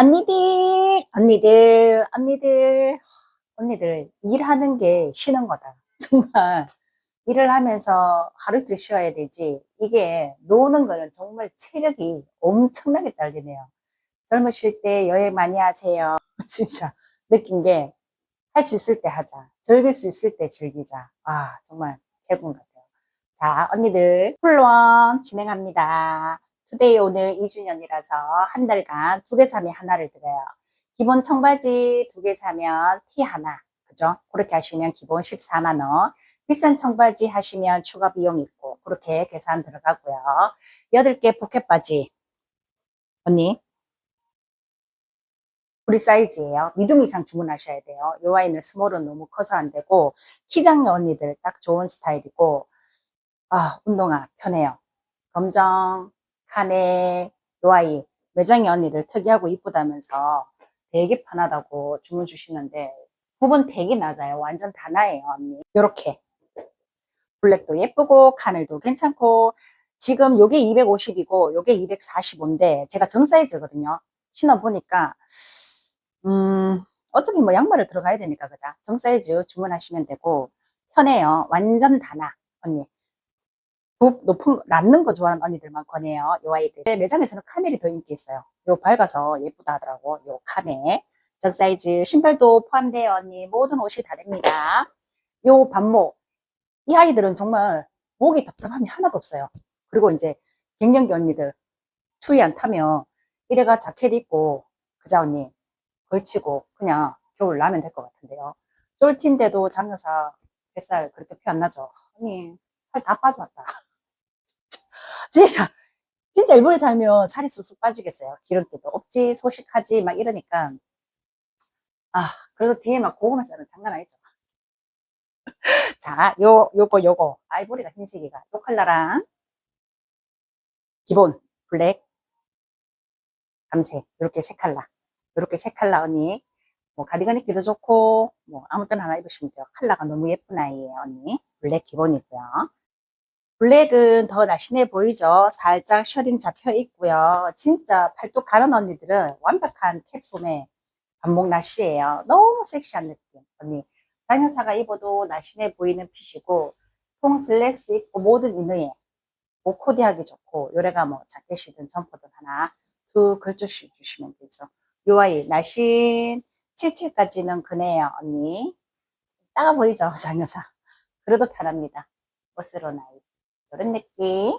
언니들, 언니들, 언니들, 언니들, 일하는 게 쉬는 거다. 정말. 일을 하면서 하루 이틀 쉬어야 되지. 이게 노는 거는 정말 체력이 엄청나게 딸리네요. 젊으실 때 여행 많이 하세요. 진짜 느낀 게 할 수 있을 때 하자. 즐길 수 있을 때 즐기자. 아, 정말 최고인 것 같아요. 자, 언니들, 풀원 진행합니다. 투데이 오늘 2주년이라서 한 달간 두 개 사면 하나를 드려요. 기본 청바지 두 개 사면 티 하나. 그죠? 그렇게 하시면 기본 14만원. 비싼 청바지 하시면 추가 비용 있고, 그렇게 계산 들어가고요. 8개 포켓 바지. 언니, 프리 사이즈예요. 미둠 이상 주문하셔야 돼요. 요 아이는 스몰은 너무 커서 안 되고 키 작은 언니들 딱 좋은 스타일이고 아 운동화 편해요. 검정, 카네, 요 아이 매장의 언니들 특이하고 이쁘다면서 되게 편하다고 주문 주시는데 굽은 되게 낮아요. 완전 단아예요 언니. 요렇게 블랙도 예쁘고 카넬도 괜찮고 지금 요게 250이고 요게 245인데 제가 정 사이즈거든요. 신어보니까 음, 어차피 뭐 양말을 들어가야 되니까, 그죠? 정 사이즈 주문하시면 되고, 편해요. 완전 단아, 언니. 굽 높은, 거, 낮는 거 좋아하는 언니들만 권해요. 요 아이들. 네, 매장에서는 카멜이 더 인기 있어요. 요 밝아서 예쁘다 하더라고. 요 카멜. 정 사이즈. 신발도 포함돼요, 언니. 모든 옷이 다 됩니다. 요 반목. 이 아이들은 정말 목이 답답함이 하나도 없어요. 그리고 이제 갱년기 언니들 추위 안 타면 이래가 자켓 입고, 그자 언니. 걸치고 그냥 겨울 나면 될 것 같은데요. 쫄티인데도 장여사 뱃살 그렇게 피안 나죠? 아니 살 다 빠져왔다. 진짜 진짜 일본에 살면 살이 쑥쑥 빠지겠어요. 기름기도. 없지 소식하지 막 이러니까. 아 그래도 뒤에 막 고구마 쌀은 장난 아니죠. 자, 요 요거 요거. 아이보리가 흰색이가. 요 컬러랑 기본 블랙 감색 이렇게 세 컬러. 이렇게 세 컬러 언니. 뭐 가디건 입기도 좋고 뭐 아무 때나 하나 입으시면 돼요. 컬러가 너무 예쁜 아이예요 언니. 블랙 기본이고요 블랙은 더 날씬해 보이죠? 살짝 셔링 잡혀 있고요. 진짜 팔뚝 가른 언니들은 완벽한 캡솜의 반목 나시예요. 너무 섹시한 느낌. 언니 장현사가 입어도 날씬해 보이는 핏이고 통 슬랙스 입고 모든 이너에 목 코디하기 좋고 요래가 뭐 자켓이든 점퍼든 하나 두 걸쳐 주시면 되죠. 요 아이 날씬 77까지는 그네요 언니. 작아 보이죠 장여사? 그래도 편합니다. 멋스러운 아이 이런 느낌